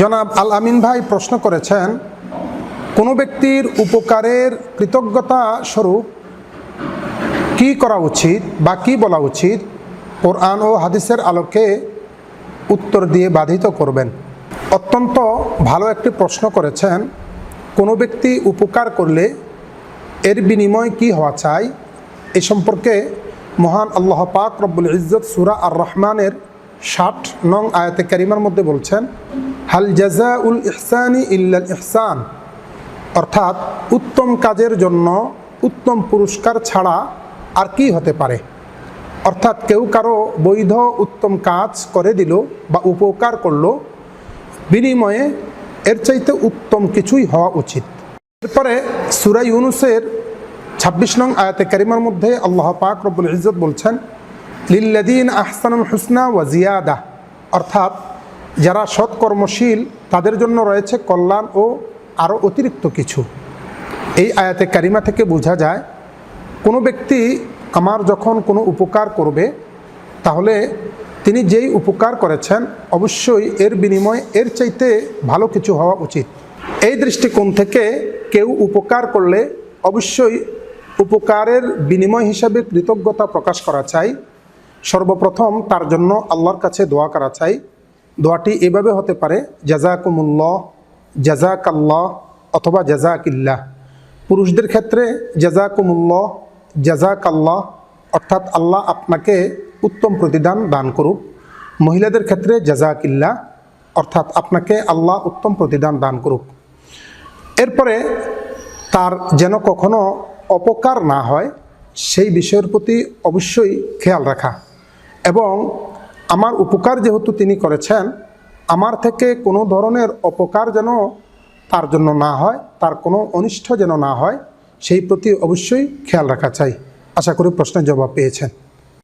জনাব আল আমিন ভাই প্রশ্ন করেছেন, কোনো ব্যক্তির উপকারের কৃতজ্ঞতা স্বরূপ কি করা উচিত বা কি বলা উচিত? কোরআন ও হাদিসের আলোকে উত্তর দিয়ে বাধিত করবেন। অত্যন্ত ভালো একটি প্রশ্ন করেছেন, কোনো ব্যক্তি উপকার করলে এর বিনিময় কি হওয়া চাই? এ সম্পর্কে মহান আল্লাহ পাক রব্বুল ইজ্জত সুরা আর রহমানের ষাট নং আয়াতে ক্যারিমার মধ্যে বলছেন হাল জাজা উল ইহসানি ইল্লাল ইহসান। অর্থাৎ উত্তম কাজের জন্য উত্তম পুরস্কার ছাড়া আর কি হতে পারে? অর্থাৎ কেউ কারও বৈধ উত্তম কাজ করে দিল বা উপকার করল, বিনিময়ে এর চাইতে উত্তম কিছুই হওয়া উচিত। এরপরে সুরাই ইউনুসের ছাব্বিশ নং আয়াতে কারিমার মধ্যে আল্লাহ পাক রব্বুল ইজ্জত বলছেন লিল্লাদিন আহসানুল হুসনা ওয়া জিয়াদা অর্থাৎ যারা সৎকর্মশীল, তাদের জন্য রয়েছে কল্যাণ ও আরও অতিরিক্ত কিছু। এই আয়াতে কারিমা থেকে বোঝা যায়, কোনো ব্যক্তি আমার যখন কোনো উপকার করবে, তাহলে তিনি যেই উপকার করেছেন, অবশ্যই এর বিনিময়ে এর চাইতে ভালো কিছু হওয়া উচিত। এই দৃষ্টিকোণ থেকে কেউ উপকার করলে অবশ্যই উপকারের বিনিময় হিসাবে কৃতজ্ঞতা প্রকাশ করা চাই। সর্বপ্রথম তার জন্য আল্লাহর কাছে দোয়া করা চাই। দোয়াটি এভাবে হতে পারে জাজাকুমুল্লাহ জাজাক আল্লাহ অথবা জাজাকিল্লাহ পুরুষদের ক্ষেত্রে জাজাকুমুল্লাহ জাজাক আল্লাহ অর্থাৎ আল্লাহ আপনাকে উত্তম প্রতিদান দান করুক। মহিলাদের ক্ষেত্রে জাজাকিল্লাহ অর্থাৎ আপনাকে আল্লাহ উত্তম প্রতিদান দান করুক। এরপরে তার যেন কখনো অপকার না হয়, সেই বিষয়ের প্রতি অবশ্যই খেয়াল রাখা এবং আমার উপকার যেহেতু তিনি করেছেন, আমার থেকে কোনো ধরনের অপকার যেন তার জন্য না হয়, তার কোনো অনিষ্ট যেন না হয়, সেই প্রতি অবশ্যই খেয়াল রাখা চাই। আশা করি প্রশ্নের জবাব পেয়েছেন।